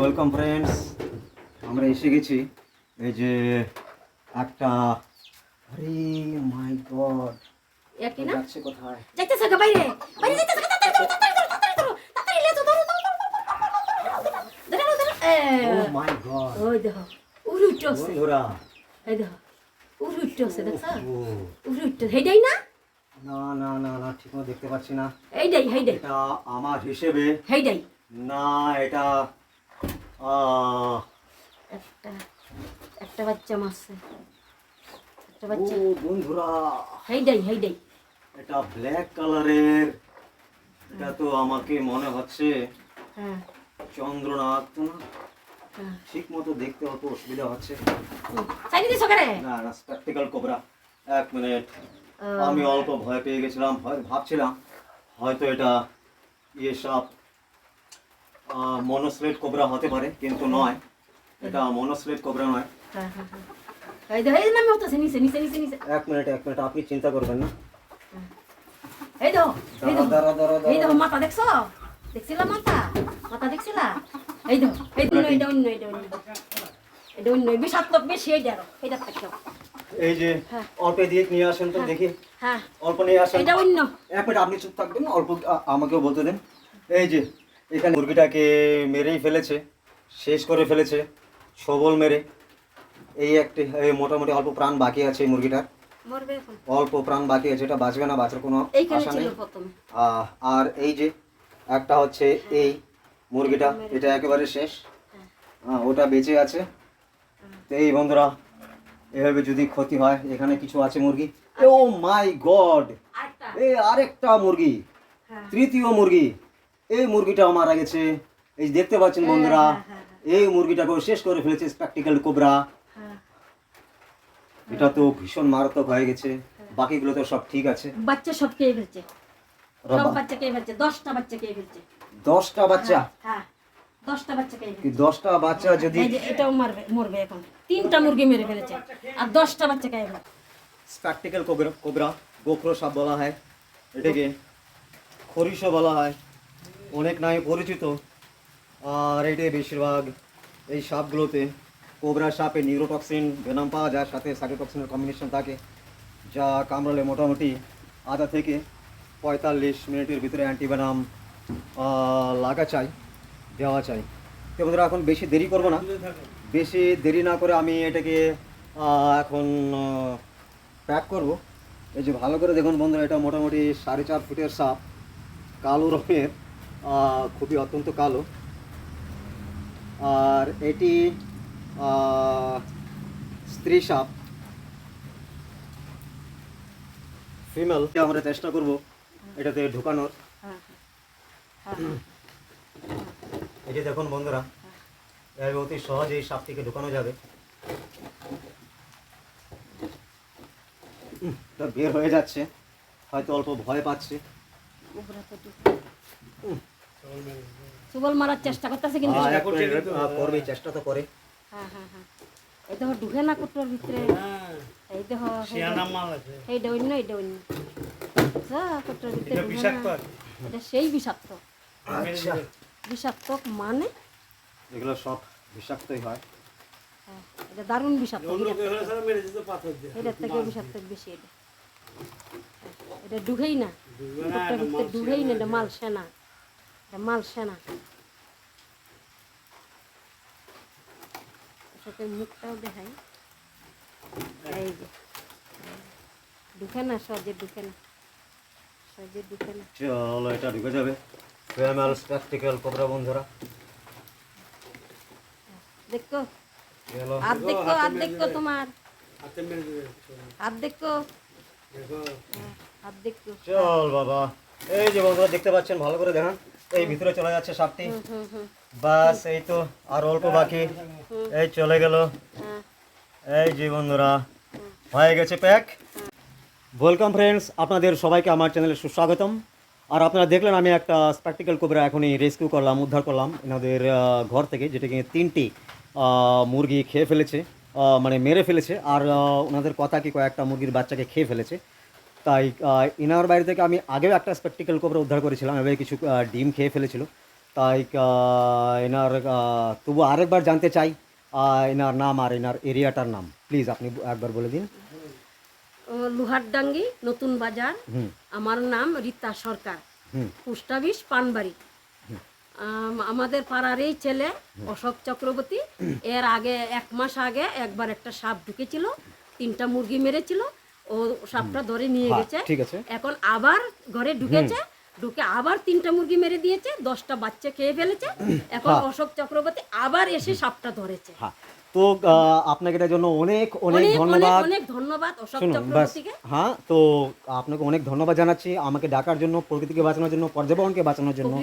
Welcome friends আমরা এসে গেছি এই যে একটা আরে মাই গড একই না যাচ্ছে কোথায় যাইতেছে গা বাইরে বাইরে যাইতেছে তাড়াতাড়ি ধরো, তাড়াতাড়ি ধরো, তাড়াতাড়ি লেজো ধরো, ও মাই গড ওই দেখো উড়ে উঠতেছে বন্ধুরা এই দেখো উড়ে উঠতেছে দেখছ ও উড়ে উঠতে হেইডাই না না না না না ঠিকমতো দেখতে পাচ্ছি না এইডাই হেইডাই এটা আমার হিসেবে হেইডাই না এটা একটা একটা বাচ্চা মারছে। একটা ও বাচ্চা বন্ধুরা হেইডাই হেইডাই এটা ব্ল্যাক কালারের এটা তো আমাকে মনে হচ্ছে হ্যাঁ। চন্দ্রনাথ না? হ্যাঁ। ঠিক মতো দেখতে অত অসুবিধা হচ্ছে। না না স্পেকটিক্যাল কোবরা এক মিনিট। আমি অল্প ভয় পেয়ে গেছিলাম ভয় ভাবছিলাম হয়তো এটা ইয়ে সব মনোস্লেট কোবরা হতে পারে কিন্তু নয় এটা মনোস্লেট কোবরা নয় হ্যাঁ হ্যাঁ হ্যাঁ এই দেখো এই নামে হতেছে নিচে নিচে নিচে নিচে এক মিনিট এক মিনিট আপনি চিন্তা করবেন না এই দেখো এই দেখো দাঁড়া, দাঁড়া, দাঁড়া, এই দেখো মাথা দেখছ দেখছিলা মাথা মাথা দেখছিলা এই দেখো এই দেখো এটা অন্য এটা অন্য এটা অন্য বিষাত্মক বেশি এই দেখো এটা থেকে এই যে হ্যাঁ। অল্প দিয়ে নিয়ে আসেন তো দেখি হ্যাঁ অল্প নিয়ে আসেন এটা অন্য এক মিনিট আপনি চুপ থাকবেন অল্প আমাকেও বলতে দেন এই যে এখানে মুরগিটাকে মেরেই ফেলেছে শেষ করে ফেলেছে সবল মেরে। এই একটি মোটামুটি অল্প প্রাণ বাকি আছে এই মুরগিটার। অল্প প্রাণ বাকি আছে এটা বাঁচবে না বাঁচার কোনো আশা নেই। আর এই যে একটা হচ্ছে এই মুরগিটা এটা একেবারে শেষ। হ্যাঁ। ওটা বেঁচে আছে। তো এই বন্ধুরা এভাবে যদি ক্ষতি হয় এখানে কিছু আছে মুরগি? ও মাই গড এই আরেকটা মুরগি। হ্যাঁ। তৃতীয় মুরগি। এই মুরগিটাও মারা গেছে এই দেখতে পাচ্ছেন বন্ধুরা হ্যাঁ, হ্যাঁ, এই মুরগিটাকেও শেষ করে ফেলেছে স্প্যাকটিক্যাল কোবরা হ্যাঁ। এটা তো ভীষণ মারাত্মক হয়ে গেছে। বাকিগুলো তো সব ঠিক আছে। বাচ্চা সব খেয়ে ফেলছে। সব বাচ্চা খেয়ে ফেলছে। দশটা বাচ্চা খেয়ে ফেলছে। দশটা বাচ্চা? হ্যাঁ দশটা বাচ্চা খেয়ে ফেলছে। দশটা বাচ্চা যদি এটাও মারবে মরবে এখন। তিনটা মুরগি মেরে ফেলেছে। আর দশটা বাচ্চা খেয়ে ফেলছে। স্প্যাকটিক্যাল কোবরা কোবরা সাপ বলা হয়। এটাকে খরিশও বলা হয়। অনেক নামে পরিচিত। আর এটি বেশিরভাগ এই সাপগুলোতে। কোবরা সাপে নিউরোটক্সিন, ভেনাম পাওয়া যায়, সাথে সাইটোটক্সিনের কম্বিনেশন থাকে, যা কামড়ালে মোটামুটি আধা থেকে পঁয়তাল্লিশ মিনিটের ভিতরে অ্যান্টিভেনাম লাগা চাই, দেওয়া চাই। তো বন্ধুরা, এখন বেশি দেরি করব না। বেশি দেরি না করে আমি এটাকে এখন প্যাক করব। এই যে ভালো করে দেখুন বন্ধুরা, এটা মোটামুটি সাড়ে চার ফুটের সাপ, কালো রঙের। খুবই অত্যন্ত কালো। আর এটি স্ত্রী সাপ। ফিমেল আমরা চেষ্টা করব এটাতে ঢুকানোর। যে দেখুন বন্ধুরা এভাবে অতি সহজে এই সাপটিকে ঢুকানো যাবে। তা বের হয়ে যাচ্ছে হয়তো অল্প ভয় পাচ্ছে। সুবল মারার চেষ্টা করতেছে কিন্তু মিনিট, আহ, করবে চেষ্টা তো করে। হ্যাঁ হ্যাঁ হ্যাঁ। এই দেখো ঢুকে না কুটোর ভিতরে। এই দেখো এইটা অন্য এটা অন্য। যা কুটোর ভিতরে। এটা সেই বিষাক্ত। আচ্ছা। বিষাক্ত মানে? এগুলো সব বিষাক্তই হয়। হ্যাঁ, এটা দারুণ বিষাক্ত। এটার থেকে বিষাক্ত বেশি এটা। হ্যাঁ, এটা ঢুকেই না। কুটোর ভিতরে ঢুকেই না এটা মাল সেনা এটা মাল সেনা। সাথে মুখটাও দেখাই। এই যে। ঢুকে না সহজে ঢুকে না। সহজে ঢুকে না। চলো এটা ঢুকে যাবে। ফেমাল স্প্যাকটিক্যাল কোবরা বন্ধুরা? দেখো। হাত দেখো হাত দেখো তোমার। হাত দেখো। হ্যাঁ, হাত দেখো। চল বাবা। এই যে বন্ধুরা দেখতে পাচ্ছেন ভালো করে দেখান। এই ভিতরে চলে যাচ্ছে সাপটি। বাস এই তো আর অল্প বাকি। এই চলে গেল। হ্যাঁ। এই যে বন্ধুরা হয়ে গেছে প্যাক। ওয়েলকাম ফ্রেন্ডস আপনাদের সবাইকে আমার চ্যানেলে সুস্বাগতম। আর আপনারা দেখলেন আমি একটা স্প্র্যাকটিক্যাল কোবরা এখনই রেস্কিউ করলাম উদ্ধার করলাম এনাদের ঘর থেকে যেটা যেটাকে তিনটি মুরগি খেয়ে ফেলেছে মানে মেরে ফেলেছে। আর ওনাদের কথা কি কয়েকটা মুরগির বাচ্চাকে খেয়ে ফেলেছে। তাই ইনার বাইরে থেকে আমি আগেও একটা স্প্র্যাকটিক্যাল কোবরা উদ্ধার করেছিলাম এবার কিছু ডিম খেয়ে ফেলেছিল। তাই এনার তবু আরেকবার জানতে চাই এনার নাম আর এনার এরিয়াটার নাম। প্লিজ আপনি একবার বলে দিন। লোহারডাঙ্গি নতুন বাজার। আমার নাম রীতা সরকার। অফিস পানবাড়ি। আমাদের পাড়ার এই ছেলে অশোক চক্রবর্তী। এর আগে এক মাস আগে একবার একটা সাপ ঢুকেছিল তিনটা মুরগি মেরেছিল। ও সাপটা ধরে নিয়ে হ্যাঁ, গেছে। ঠিক আছে। এখন আবার ঘরে ঢুকেছে। ঢুকে আবার তিনটা মুরগি মেরে দিয়েছে দশটা বাচ্চা খেয়ে ফেলেছে। এখন অশোক চক্রবর্তী আবার এসে সাপটা ধরেছে। হ্যাঁ। তো আপনাকে এটার জন্য অনেক অনেক ধন্যবাদ। অনেক ধন্যবাদ শুনুন বাস হ্যাঁ তো আপনাকে অনেক ধন্যবাদ জানাচ্ছি। আমাকে ডাকার জন্য প্রকৃতিকে বাঁচানোর জন্য পর্যাবরণকে বাঁচানোর জন্য।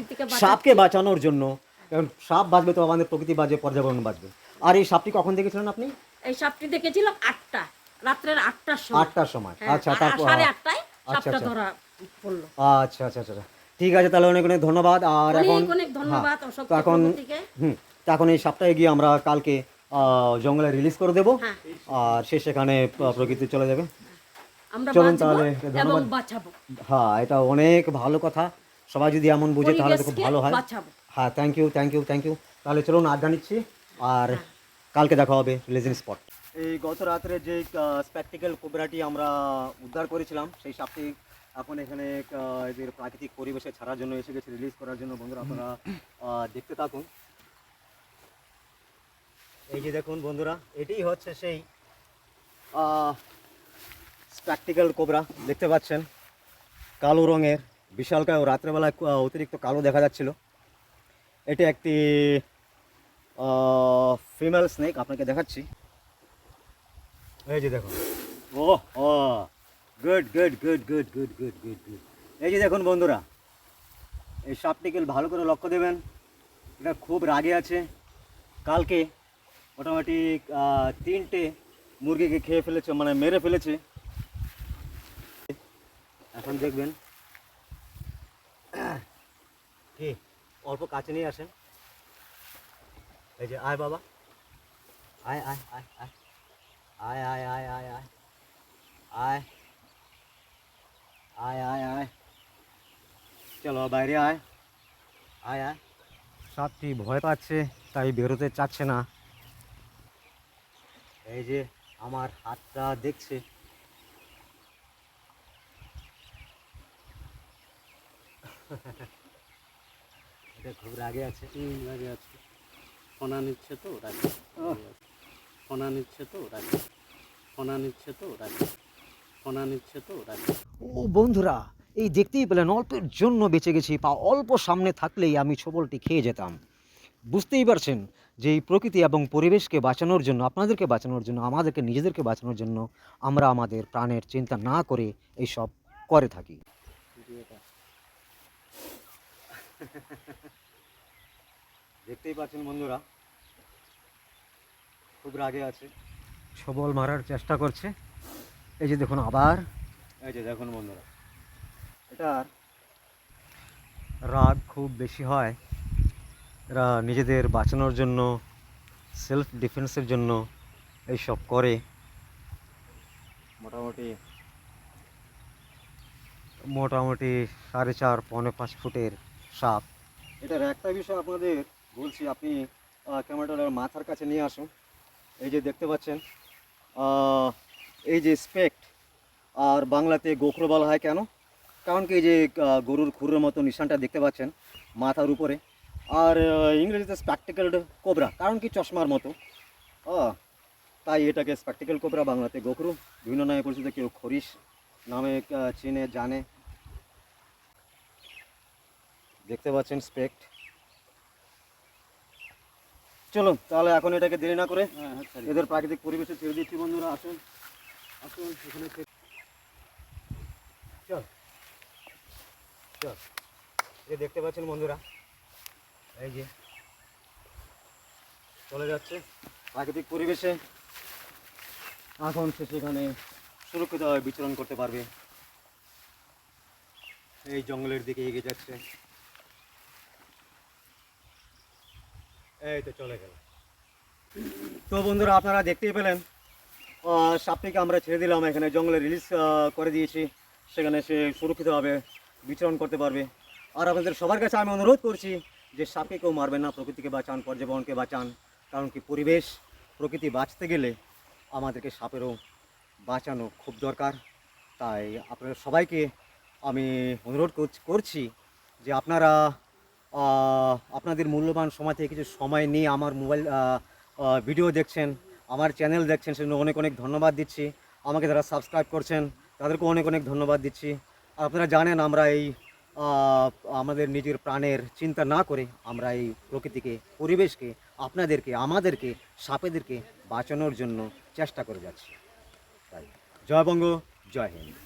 সাপকে বাঁচানোর জন্য। কারণ সাপ বাঁচবে তো আমাদের প্রকৃতি বাঁচবে পর্যাবরণ বাঁচবে। আর এই সাপটি কখন দেখেছিলেন আপনি? এই সাপটি দেখেছিলাম আটটা রাত্রের আটটার সময়। আটটার সময়। হ্যাঁ, আচ্ছা তারপর সাড়ে আটটায় আচ্ছা, সাপটা আচ্ছা। ধরা পড়ল। আচ্ছা আচ্ছা আচ্ছা আচ্ছা। ঠিক আছে তাহলে অনেক অনেক ধন্যবাদ। আর এখন অনেক ধন্যবাদ হ্যাঁ, অশোক এখন হুম এখন এই সাপটায় গিয়ে আমরা কালকে জঙ্গলে রিলিজ করে দেবো। হ্যাঁ। আর সে সেখানে প্রকৃতি চলে যাবে। চলুন তাহলে, ধন্যবাদ। হ্যাঁ এটা অনেক ভালো কথা। সবাই যদি এমন বুঝে তাহলে তো খুব ভালো হয়। হ্যাঁ thank you thank you thank you তাহলে চলুন আড্ডা নিচ্ছি। আর কালকে দেখা হবে লেজিং স্পট এই গত রাত্রে যে স্প্যাকটিক্যাল কোবরাটি আমরা উদ্ধার করেছিলাম, সেই সাপটি এখন এখানে এদের প্রাকৃতিক পরিবেশে ছাড়ার জন্য এসে গেছে রিলিজ করার জন্য। বন্ধুরা, আপনারা দেখতে থাকুন। এই যে দেখুন বন্ধুরা এটাই হচ্ছে সেই স্প্যাকটিক্যাল কোবরা দেখতে পাচ্ছেন? কালো রঙের বিশালকায় রাত্রেবেলায় অতিরিক্ত কালো দেখা যাচ্ছিল। এটি একটি ফিমেল স্নেক আপনাকে দেখাচ্ছি। এই যে দেখুন। ও ও। Good good good good good good good good এই যে দেখুন বন্ধুরা, এই সাপটিকে ভালো করে লক্ষ্য দেবেন। এটা খুব রাগে আছে। কালকে মোটামুটি তিনটে মুরগিকে খেয়ে ফেলেছে মানে মেরে ফেলেছে। এখন দেখবেন, কি, অল্প কাছে নিয়ে আসেন। এই যে, আয় বাবা। আয় আয় আয় আয়। আয় আয় আয় আয় আয় আয় আয় আয় আয় চলো বাইরে আয়। আয় আয়। সাপটি ভয় পাচ্ছে তাই বেরোতে চাচ্ছে না। এই যে আমার হাতটা দেখছে। এটা খুব রাগে আছে। রাগে আছে। ফোনা নিচ্ছে তো রাগে। ফোনা নিচ্ছে তো রাগে। ফোনা নিচ্ছে তো রাগে ফোনা নিচ্ছে তো রাগে ও বন্ধুরা এই দেখতেই পেলেন অল্পের জন্য বেঁচে গেছি বা অল্প সামনে থাকলেই আমি ছবলটি খেয়ে যেতাম। বুঝতেই পারছেন যে এই প্রকৃতি এবং পরিবেশকে বাঁচানোর জন্য আপনাদেরকে বাঁচানোর জন্য আমাদেরকে নিজেদেরকে বাঁচানোর জন্য আমরা আমাদের প্রাণের চিন্তা না করে এইসব করে থাকি। দেখতেই পাচ্ছেন বন্ধুরা খুব রাগে আছে। ছবল মারার চেষ্টা করছে। এই যে দেখুন আবার। এই যে দেখুন বন্ধুরা। এটার রাগ খুব বেশি হয়। এরা নিজেদের বাঁচানোর জন্য সেলফ ডিফেন্সের জন্য এইসব করে। মোটামুটি মোটামুটি সাড়ে চার পৌনে পাঁচ ফুটের সাপ। এটার একটা বিষয় আপনাদের বলছি আপনি ক্যামেরাটার মাথার কাছে নিয়ে আসুন। এই যে দেখতে পাচ্ছেন এই যে স্পেক্ট, আর বাংলাতে গোখরো বলা হয় কেন? কারণ কি এই যে গরুর খুরের মতো নিশানটা দেখতে পাচ্ছেন মাথার উপরে। আর ইংরেজিতে স্প্যাকটিক্যাল কোবরা কারণ কি চশমার মতো? তাই এটাকে স্প্যাকটিক্যাল কোবরা বাংলাতে গোখরু। বিভিন্ন নামে পরিচিত, কেউ খরিশ নামে চেনে, জানে। দেখতে পাচ্ছেন স্পেক্ট চলুন তাহলে এখন এটাকে দেরি না করে হ্যাঁ হ্যাঁ। এদের প্রাকৃতিক পরিবেশে ছেড়ে দিচ্ছি বন্ধুরা আসুন। আসুন এখানে চল চল। যে দেখতে পাচ্ছেন বন্ধুরা এই যে চলে যাচ্ছে। প্রাকৃতিক পরিবেশে এখন সে সেখানে সুরক্ষিতভাবে বিচরণ করতে পারবে। এই জঙ্গলের দিকে এগিয়ে যাচ্ছে। এই তো চলে গেল। তো বন্ধুরা, আপনারা দেখতেই পেলেন সাপটিকে আমরা ছেড়ে দিলাম। এখানে জঙ্গলে রিলিজ করে দিয়েছি। সেখানে সে সুরক্ষিতভাবে বিচরণ করতে পারবে। আর আপনাদের সবার কাছে আমি অনুরোধ করছি যে সাপকে কেউ মারবেন না, প্রকৃতিকে বাঁচান পর্যাবরণকে বাঁচান। কারণ কি পরিবেশ, প্রকৃতি বাঁচতে গেলে আমাদেরকে সাপেরও বাঁচানো খুব দরকার। তাই আপনাদের সবাইকে আমি অনুরোধ করছি- যে আপনারা আপনাদের মূল্যবান সময় থেকে কিছু সময় নিয়ে আমার মোবাইল ভিডিও দেখছেন, আমার চ্যানেল দেখছেন, সেজন্য অনেক অনেক ধন্যবাদ দিচ্ছি। আমাকে যারা সাবস্ক্রাইব করছেন তাদেরকেও অনেক অনেক ধন্যবাদ দিচ্ছি। আপনারা জানেন আমরা এই আমাদের নিজের প্রাণের চিন্তা না করে আমরা এই প্রকৃতিকে, পরিবেশকে, আপনাদেরকে, আমাদেরকে, সাপেদেরকে বাঁচানোর জন্য চেষ্টা করে যাচ্ছি। তাই, জয় বঙ্গ, জয় হিন্দ।